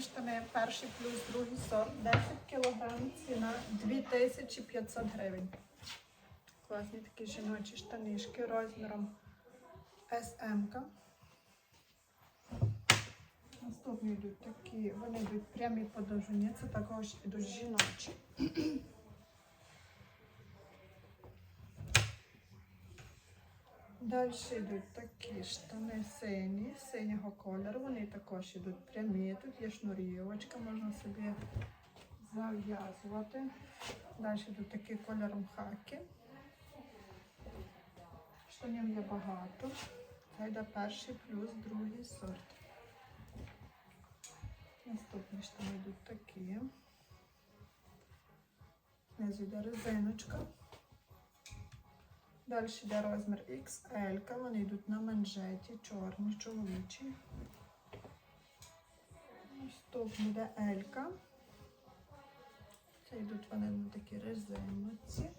штани, перший плюс другий сорт, 10 кг, ціна 2500 гривень. Класні такі жіночі штанишки розміром СМ. Наступні йдуть такі, вони йдуть прямі по довжині, це також йдуть жіночі. Далі йдуть такі штани сині, синього кольору. Вони також йдуть прямі. Тут є шнурівочка, можна собі зав'язувати. Далі йдуть такі кольором хаки. Штанів є багато. Це йде перший плюс другий сорт. Наступні штани йдуть такі. Знизу йде резиночка. Далі йде розмір XL, вони йдуть на манжеті, чорні, чоловічі. Наступні йде L. Це йдуть вони на такі резиночці.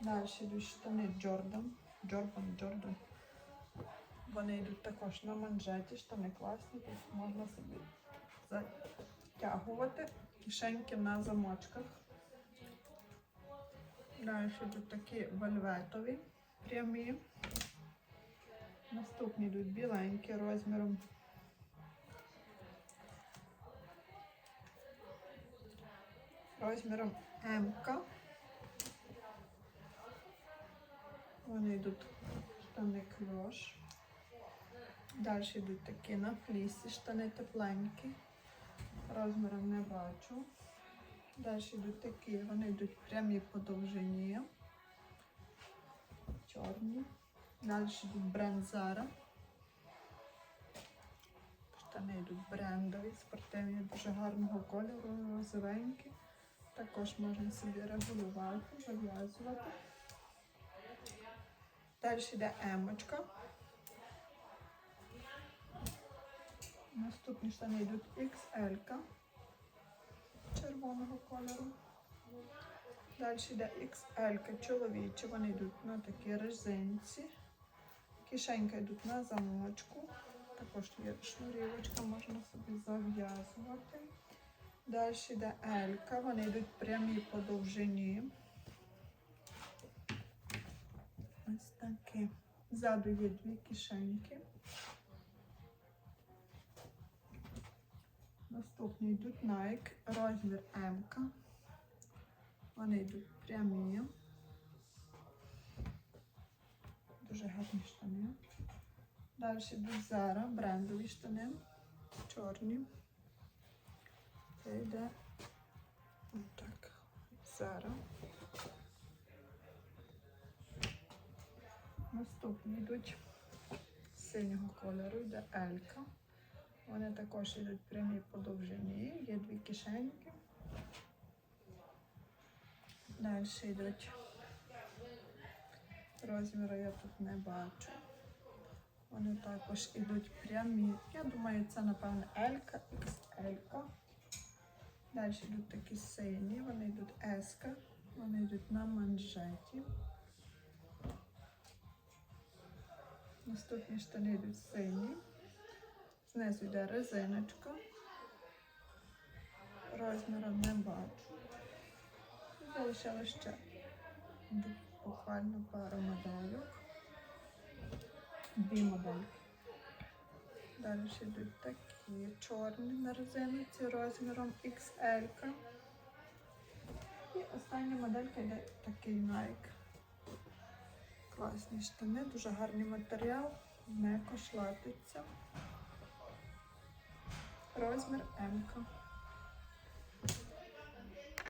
Далі йдуть штани Джордан. Джордан, Джордан. Вони йдуть також на манжеті, штани класні, тут можна собі затягувати кишеньки на замочках. Далі йдуть такі вельветові прямі. Наступні йдуть біленькі розміром. Розміром М. Вони йдуть штани кльош. Далі йдуть такі на флісі, штани тепленькі. Розміром не бачу. Далі йдуть такі, вони йдуть прямі по довжині. Чорні. Далі йдуть бренд Zara. Штани йдуть брендові, спортивні, дуже гарного кольору, розовенькі. Також можна собі регулювати, зав'язувати. Далі йде емочка. Наступні штани йдуть XL. -ка червоного кольору. Далі йде XL чоловічі, вони йдуть на такі резинці. Кишенька йдуть на замочку. Також є шнурівочка, можна собі зав'язувати. Далі йде L, вони йдуть прямі по довжині. Ось такі. Ззаду є дві кишеньки. Наступні йдуть Nike, розмір М. Вони йдуть прямі. Дуже гарні штани. Далі йдуть Zara, брендові штани, чорні. Це йде отак. Zara. Наступні йдуть синього кольору, йде Елька. Вони також йдуть прямі по довжині, є дві кишеньки. Далі йдуть розміри я тут не бачу. Вони також йдуть прямі. Я думаю, це, напевно, L, XL. Далі йдуть такі сині, вони йдуть S, вони йдуть на манжеті. Наступні штани йдуть сині. Знизу йде резиночка. Розміру не бачу. Залишила ще буквально пару модельок. Дві модельки. Далі йдуть такі чорні на резиноці розміром XL. І остання моделька йде такий Nike. Класні штани, дуже гарний матеріал, не кошлатиться. Розмір М.